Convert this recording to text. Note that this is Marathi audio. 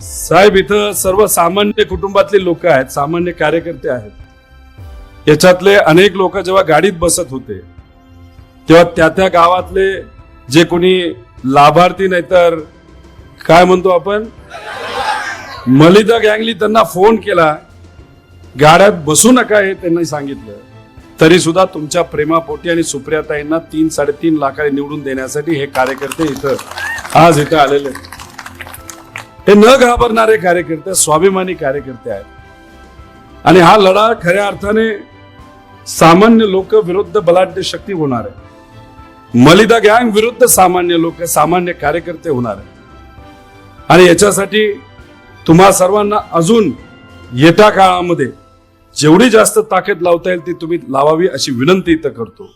साहेब इथं सर्व सामान्य कुटुंबातले लोक आहेत सामान्य कार्यकर्ते आहेत. याच्यातले अनेक लोक जेव्हा गाडीत बसत होते तेव्हा त्या त्या गावातले जे कोणी लाभार्थी नाहीतर काय म्हणतो आपण? मलिदा गँगली त्यांना फोन केला गाड्यात बसू नका हे त्यांनी सांगितलं. तरी सुद्धा तुमच्या प्रेमापोटी आणि सुप्रियाताईंना तीन साडेतीन लाखाने निवडून देण्यासाठी हे कार्यकर्ते इथं आज इथं आलेले आहेत. हे न घाबरणारे कार्यकर्ते स्वाभिमानी कार्यकर्ते आहेत. आणि हा लढा खऱ्या अर्थाने सामान्य लोक विरुद्ध बलाढ्य शक्ती होणार आहे. मलिदा गँग विरुद्ध सामान्य लोक सामान्य कार्यकर्ते होणार आहे आणि याच्यासाठी तुम्हा सर्वांना अजून येत्या काळामध्ये जेवढी जास्त ताकद लावता येईल ती तुम्ही लावावी अशी विनंती इथं करतो.